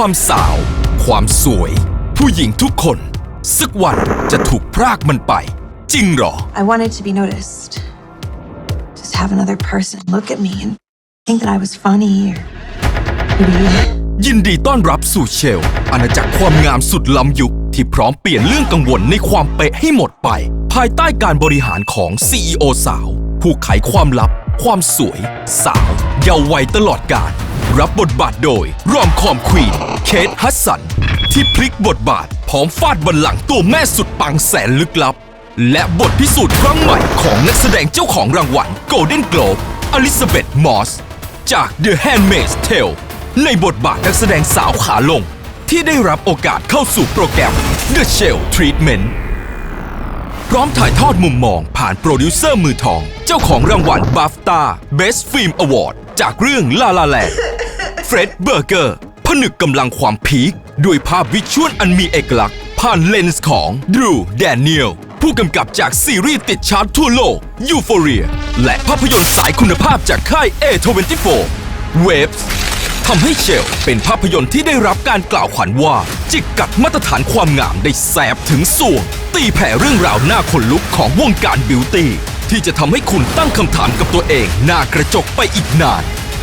ความสาว ความสวย ผู้หญิงทุกคน สักวันจะถูกพรากมันไป จริงเหรอ I wanted to be noticed. Just have another person look at me and think that I was funny or maybe ยินดีต้อนรับสู่เชล อาณาจักรความงามสุดล้ำยุค ที่พร้อมเปลี่ยนเรื่องกังวลในความเป๊ะให้หมดไป ภายใต้การบริหารของ CEO สาว ผู้ไขความลับ ความสวย สาว เยาว์วัยตลอดกาลรับบทบาทโดยรอมคอมควีนเคทฮัสสัน ที่พลิกบทบาทพร้อมฟาดบัลลังก์ตัวแม่สุดปังแสนลึกลับ และบทพิสูจน์ครั้งใหม่ของนักแสดงเจ้าของรางวัล Golden Globe อลิซาเบธมอสจาก The Handmaid's Tale ในบทบาทนักแสดงสาวขาลง ที่ได้รับโอกาสเข้าสู่โปรแกรม The Shell Treatment พร้อมถ่ายทอดมุมมองผ่านโปรดิวเซอร์มือทอง เจ้าของรางวัล BAFTA Best Film Award จากเรื่อง La La Land เฟร็ดเบอร์เกอร์ผนึกกำลังความพีคด้วยภาพวิชวลอันมีเอกลักษณ์ ผ่านเลนส์ของดรูแดเนียลผู้กำกับจากซีรีส์ติดชาร์ตทั่วโลก Euphoria และภาพยนตร์สายคุณภาพจากค่าย A24 Waves ทำให้เชลเป็นภาพยนตร์ที่ได้รับการกล่าวขวัญว่า จิกกัดมาตรฐานความงามได้แสบถึงสวง ตีแผ่เรื่องราวหน้าขนลุกของวงการบิวตี้ที่จะทำให้คุณตั้งคำถามกับตัวเอง หน้ากระจกไปอีกนาน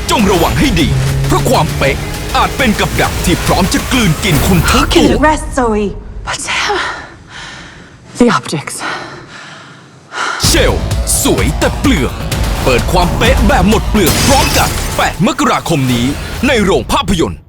จงระวังให้ดี เพราะความเป๊ะอาจเป็นกับดักที่พร้อมจะกลืนกินคุณทั้งตัว Get rest, Zoe. But Sam, the optics. เชลสวยแต่เปลือก เปิดความเป๊ะแบบหมดเปลือกพร้อมกัน 8 มกราคมนี้ ในโรงภาพยนตร์